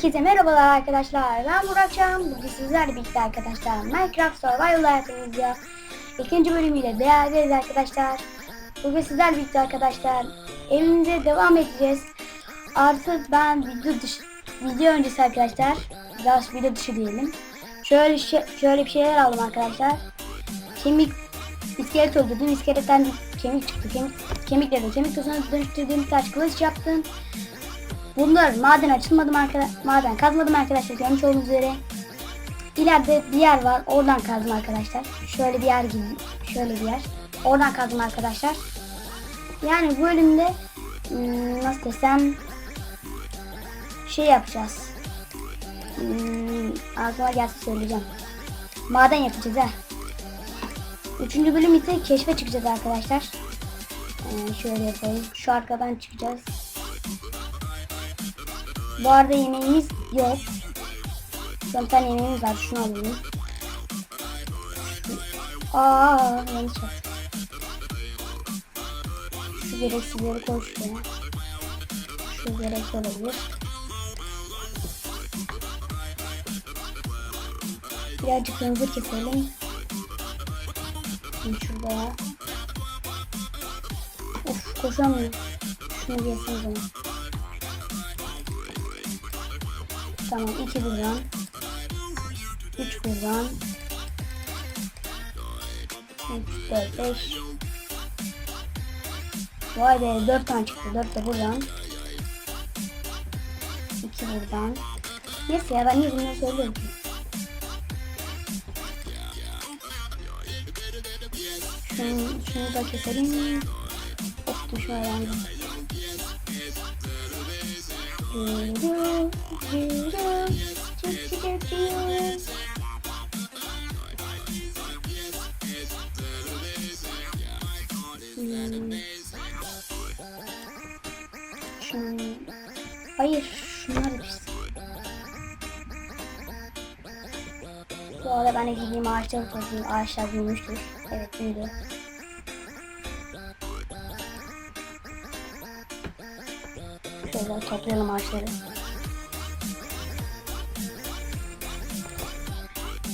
Herkese merhabalar arkadaşlar. Ben Burakcan. Bugün sizlerle birlikte arkadaşlar Minecraft Survival hayatımızda ikinci bölümüyle beraberiz arkadaşlar. Bugün sizlerle birlikte arkadaşlar evimize devam edeceğiz. Artık ben video dışı, video öncesi arkadaşlar, daha video dışı diyelim. Şöyle şey, şöyle bir şeyler aldım arkadaşlar. Kemik iskelet öldürdüm. İskeletten kemik çıktı. Kemik kemikleri kemik tozuna dönüştürdüğüm taş kılıç yaptım. Bunlar maden açılmadım arkadaşlar. Maden kazmadım arkadaşlar görmüş olduğunuz üzere. İleride bir yer var. Oradan kazdım arkadaşlar. Şöyle bir yer gibi. Şöyle bir yer. Oradan kazdım arkadaşlar. Yani bu bölümde hmm, nasıl desem şey yapacağız. Hmm, aklıma gelse söyleyeceğim. Maden yapacağız ha. Üçüncü bölüm ise keşfe çıkacağız arkadaşlar. Ee, şöyle yapayım. Şu arkadan çıkacağız. Bu arada yemeğimiz yok. Son tane yemeğimiz var. Şunu alayım. Aa, yanlış yaptım. Şu gereksizleri koy şuraya. Şu gerekli olabilir. Birazcık hızlı keselim. Şimdi şurada. Of koşamıyorum. Şunu yesem o zaman. Tamam iki buradan. Üç buradan. Üç, dört, beş. Vay be dört tane çıktı. Dört de buradan. İki buradan. Neyse ya ben niye bunları söylüyorum ki? Şunu, şunu da keselim. Of düşme yani. Hayır, şunlar pis. Bu arada ben de gideyim ağaçları toplayayım. Ağaçlar büyümüştür. Evet büyüdü. Şöyle toplayalım ağaçları.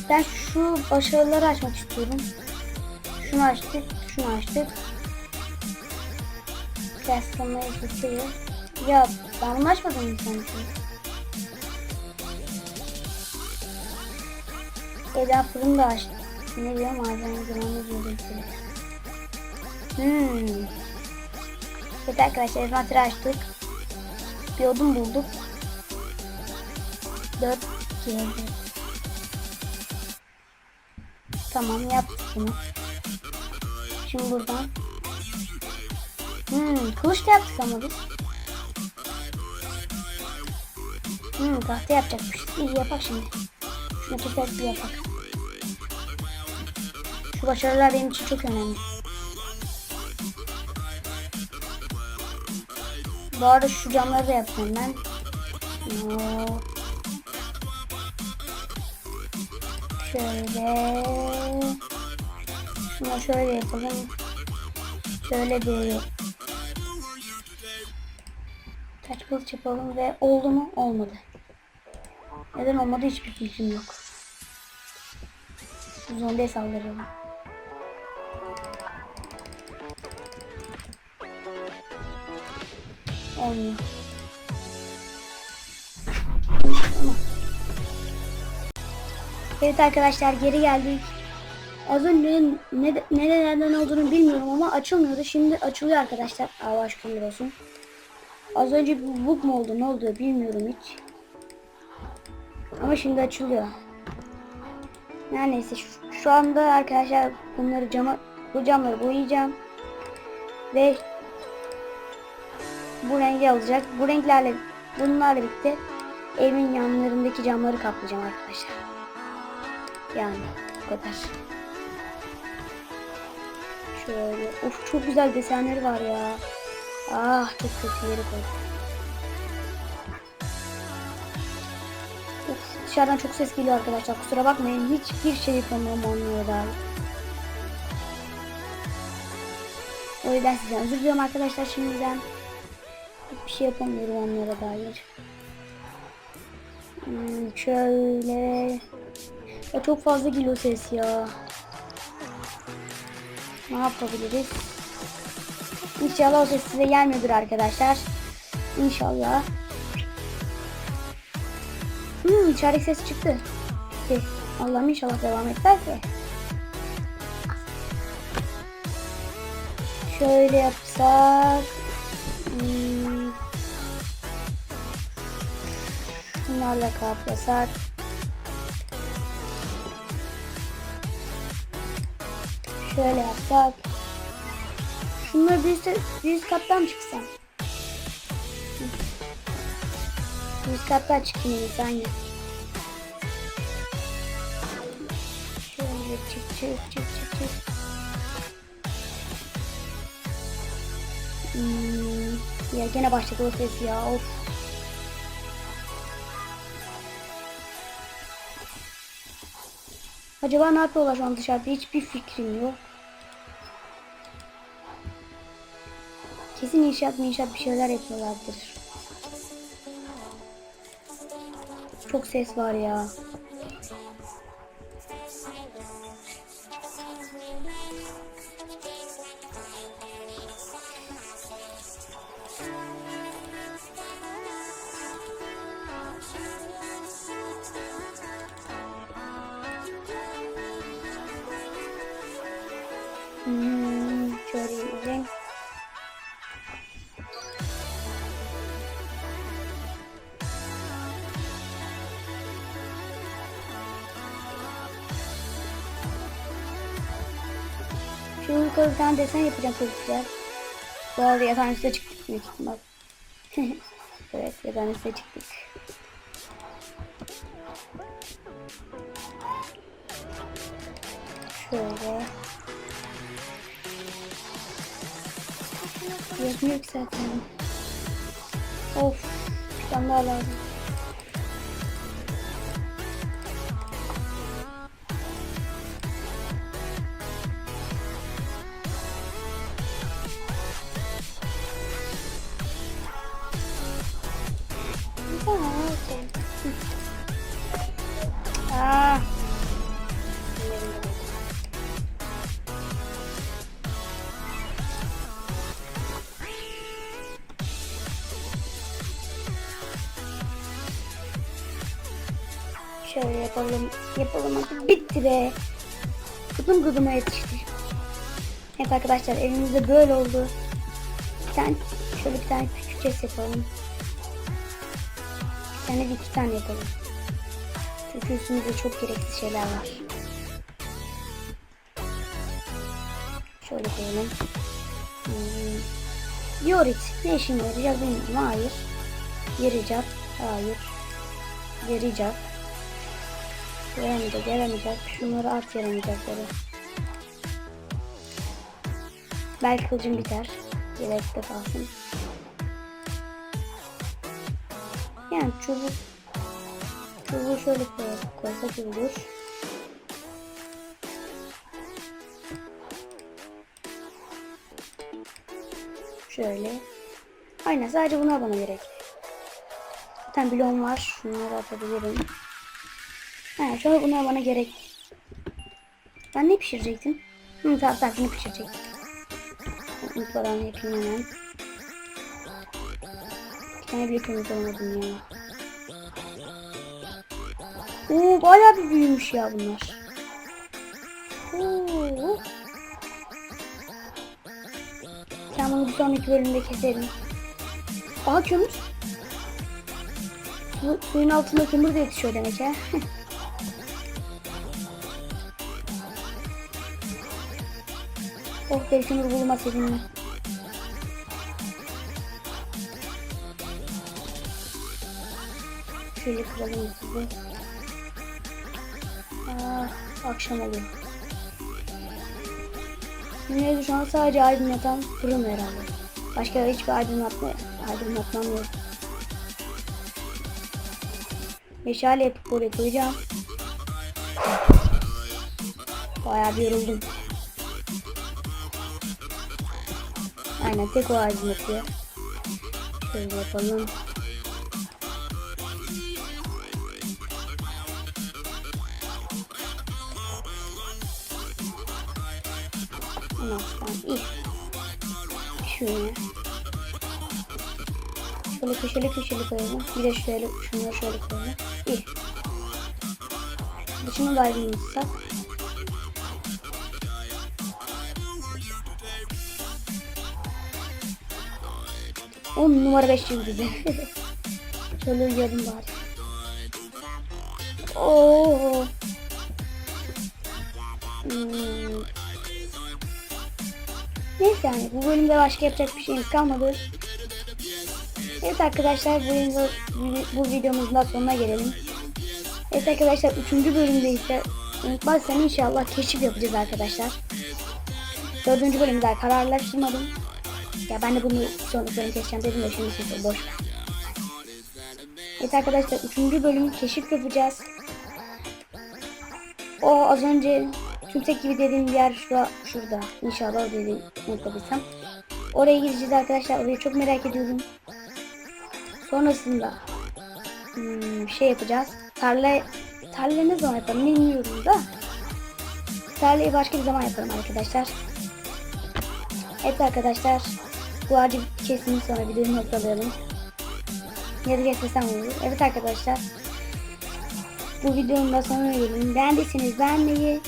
Ben şu başarıları açmak istiyorum. Şunu açtık, şunu açtık. Kıyaslamayı kesiyor. Ya ben bunu açmadım mı sanki? Eda fırını da açtı. Ne diyor malzeme zamanı diyor. Hmm. Evet arkadaşlar envanteri açtık. Bir odun bulduk. 4 geldi. Tamam yaptık bunu. Şimdi buradan. Hmm, kılıç da yaptık ama biz. Hmm, tahta yapacakmış. İyi yapak şimdi. Şunu keser bir yapak. Şu başarılar benim için çok önemli. Bu arada şu camları da yapacağım ben. Şöyle. Şunu şöyle yapalım. Şöyle bir taç kılıç yapalım ve oldu mu? Olmadı. Neden olmadı hiçbir fikrim yok. Zombiye saldıralım. Olmuyor. Evet arkadaşlar geri geldik. Az önce ne, nerelerden olduğunu bilmiyorum ama açılmıyordu. Şimdi açılıyor arkadaşlar. Allah aşkına olsun. Az önce bir bug mu oldu ne oldu bilmiyorum hiç. Ama şimdi açılıyor. Her neyse şu, şu anda arkadaşlar bunları cama bu camları boyayacağım. Ve bu rengi alacak. Bu renklerle bunlarla birlikte evin yanlarındaki camları kaplayacağım arkadaşlar. Yani bu kadar. Şöyle. Of çok güzel desenleri var ya. Ah çok kötü yere koydum. Of, dışarıdan çok ses geliyor arkadaşlar. Kusura bakmayın. Hiçbir şey yapamıyorum onlara dair. O yüzden sizden özür diliyorum arkadaşlar şimdiden. Hiçbir şey yapamıyorum onlara dair. Hmm, şöyle. Ya çok fazla geliyor ses ya. Ne yapabiliriz? İnşallah o ses size gelmiyordur arkadaşlar. İnşallah. Hmm, işaret ses çıktı. Peki. Allah'ım inşallah devam eder ki. Şöyle yapsak. Hmm. Bunlarla kaplasak. Şöyle yapsak. Şunları bir üst, bir üst kattan çıksam? Bir üst kattan çıkayım. Şöyle çık çık çık çık çık. Hmm, ya gene başladı o ses ya of. Acaba ne yapıyorlar şu an dışarıda hiçbir fikrim yok. Kesin inşaat inşaat bir şeyler yapıyorlardır. Çok ses var ya. Yukarı bir tane desen yapacağım güzel. Bu arada yatağın üstüne çıktık büyük ihtimal. evet yatağın üstüne çıktık. Şöyle. Yetmiyor ki zaten. Of. Bir tane daha lazım. Şöyle yapalım. Yapalım. Bitti be. Kudum kuduma yetişti. Evet arkadaşlar elimizde böyle oldu. Bir tane şöyle bir tane küçük chest yapalım. Bir tane de iki tane yapalım. Çünkü üstümüzde çok gereksiz şeyler var. Şöyle koyalım. Hmm. Yorit. Ne işime yarayacak bilmiyorum. Hayır. Yarayacak. Hayır. Yarayacak. Yaramayacak, yaramayacak. Şunları at yaramayacakları. Belki kılıcım biter. Yelekte kalsın. Yani çubuk çubuğu şöyle koy- koysak olur. Şöyle. Aynen sadece bunlar bana gerek. Tane bloğum var. Şunları atabilirim. He, şöyle bunlar bana gerek. Ben ne pişirecektim? Hı, tamam tamam bunu pişirecektim. Unutmadan yapayım hemen. Bir tane bile kömür olmadım ya. Oo bayağı bir büyümüş ya bunlar. Oo. Sen bunu bir sonraki bölümde keserim. Aha kömür. Su, suyun altında kömür de yetişiyor demek ha. Oh be kömür bulma sevinme. Şöyle kıralım sizi. Ah, akşam oluyor. Neyse şu an sadece aydınlatan fırın herhalde. Başka hiçbir aydınlatma, aydınlatmam yok. Meşale yapıp oraya koyacağım. Bayağı bir yoruldum. Aynen tek o ağacın yapıyor. Şöyle yapalım. Ondan iyi. Şöyle. Şöyle köşeli köşeli koyalım. Bir de şöyle şunları şöyle koyalım. İyi. Dışını da ayrılmışsak. On numara 5 yıldızı. şöyle uyuyalım bari. Oo. Hmm. Neyse yani bu bölümde başka yapacak bir şeyimiz kalmadı. Evet arkadaşlar bu, bu videomuzun da sonuna gelelim. Evet arkadaşlar 3. bölümde ise unutmazsam inşallah keşif yapacağız arkadaşlar. 4. bölümü daha kararlaştırmadım. Ya ben de bunu sonra bölüm keseceğim dedim de şimdi siz boş ver. Evet arkadaşlar 3. bölümü keşif yapacağız. O az önce tümsek gibi dediğim yer şura, şurada. İnşallah dediğim unutabilsem. Oraya gideceğiz arkadaşlar. Orayı çok merak ediyorum. Sonrasında hmm, şey yapacağız. Tarla tarla ne zaman yaparım bilmiyorum da. Tarlayı başka bir zaman yaparım arkadaşlar. Evet arkadaşlar. Bu ağacı kesin sonra videoyu noktalayalım. Ya da geçmesem olur. Evet arkadaşlar. Bu videonun da sonuna gelin. Beğendiyseniz beğenmeyi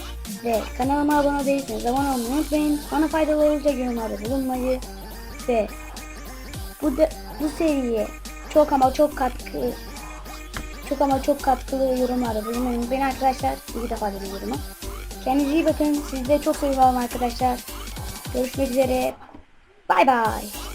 ve kanalıma abone değilseniz abone olmayı unutmayın. Bana faydalı olacak yorumlarda bulunmayı ve bu da, bu seriye çok ama çok katkı çok ama çok katkılı yorumlarda bulunmayın. Ben arkadaşlar bir defa dedim yorumu. Kendinize iyi bakın. Sizi de çok seviyorum arkadaşlar. Görüşmek üzere. Bay bay.